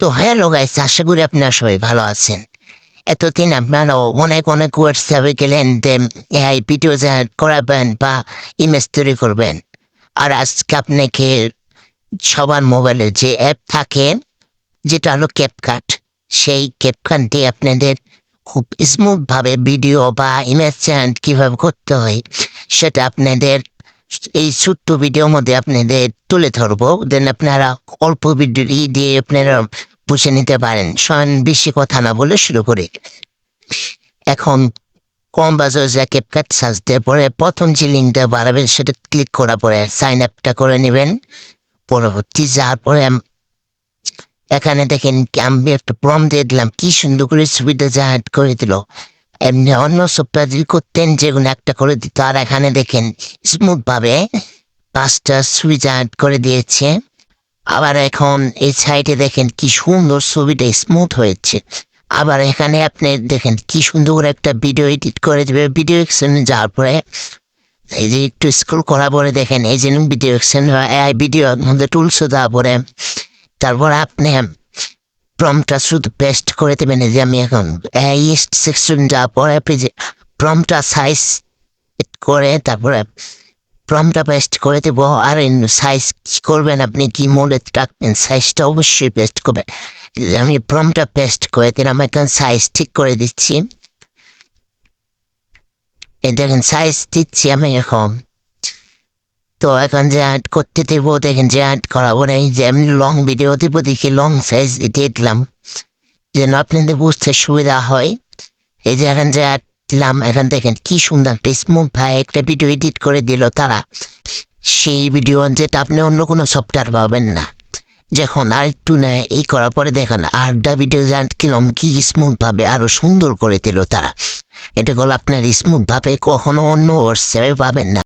তো hello guys আশা করি আপনারা সবাই ভালো আছেন। এতদিন আপনারাও অনেক অনেক হোয়াটসঅ্যাপে গেলেন এই ভিডিও জেনারেট করাবেন বা ইমেজ তৈরি করবেন। আর আজকে আপনাকে সবার মোবাইলে যে অ্যাপ থাকে, যেটা হলো ক্যাপকাট সেই ক্যাপকাট দিয়ে আপনাদের খুব স্মুথভাবে ভিডিও বা ইমেজ জেনারেট কীভাবে করতে হয়, সেটা আপনাদের এই ছোট্ট ভিডিওর মধ্যে আপনাদের তুলে ধরবো দেন আপনারা অল্প ভিডিও দিয়ে আপনারা বুঝে নিতে পারেন। শোন বেশি কথা না বলে শুরু করি। এখন কম বাজার যা ক্যাপকাট সার্চ দেওয়ার পরে প্রথম যে লিঙ্কটা বাড়াবেন সেটা ক্লিক করার পরে সাইন আপটা করে নেবেন। পরবর্তী যাওয়ার পরে এখানে দেখেন আমি একটা প্রম দিয়ে দিলাম, কি সুন্দর করে সুবিধা যা জেনারেট করে দিল। এমনি অন্য সফটওয়্যার যদি করতেন যেগুলো একটা করে দিত আর এখানে দেখেন স্মুথ ভাবে পাঁচটা ছবি জেনারেট করে দিয়েছে। আবার এখন এই সাইডে দেখেন কি সুন্দর ছবিটা স্মুথ হয়েছে। আবার এখানে আপনি দেখেন কি সুন্দর একটা ভিডিও এডিট করে দেবে। ভিডিও এক্সেনে যাওয়ার পরে এই যে একটু স্ক্রল করার পরে দেখেন, এই যে ভিডিও এক্সেন এই ভিডিওর মধ্যে টুলস দেওয়ার পরে তারপর আপনি প্রমটা শুধু পেস্ট করে দেবেন যে আমি এখন সেকশন যাওয়ার পরে আপনি যে প্রমটা সাইজ করে তারপরে প্রমটা পেস্ট করে দেবো আর সাইজ কী করবেন আপনি, কি মোডে রাখবেন সাইজটা অবশ্যই পেস্ট করবেন। আমি প্রমটা পেস্ট করে দিলাম, এখন সাইজ ঠিক করে দিচ্ছি। দেখেন সাইজ দিচ্ছি আমি এখন। তো এখন যে অ্যাড করতে দেবো, দেখেন যে অ্যাড করাবো না, এই যে আমি লং ভিডিও দেবো, দেখি লং সাইজ দিয়ে দিলাম। যেন আপনাদের বুঝতে সুবিধা হয়। এই যে এখন যে অ্যাড দিলাম, এখন দেখেন কি সুন্দর একটা স্মুথ ভাই একটা ভিডিও এডিট করে দিল তারা। সেই ভিডিও যেটা আপনি অন্য কোনো সফটওয়্যার পাবেন না। যখন আর একটু নেয় এই করার পরে দেখেন আরটা ভিডিও কিরম কি স্মুথ ভাবে আরও সুন্দর করে দিল তারা। এটা হলো আপনার স্মুথ ভাবে কখনো অন্য হোয়াটসঅ্যাপে পাবেন না।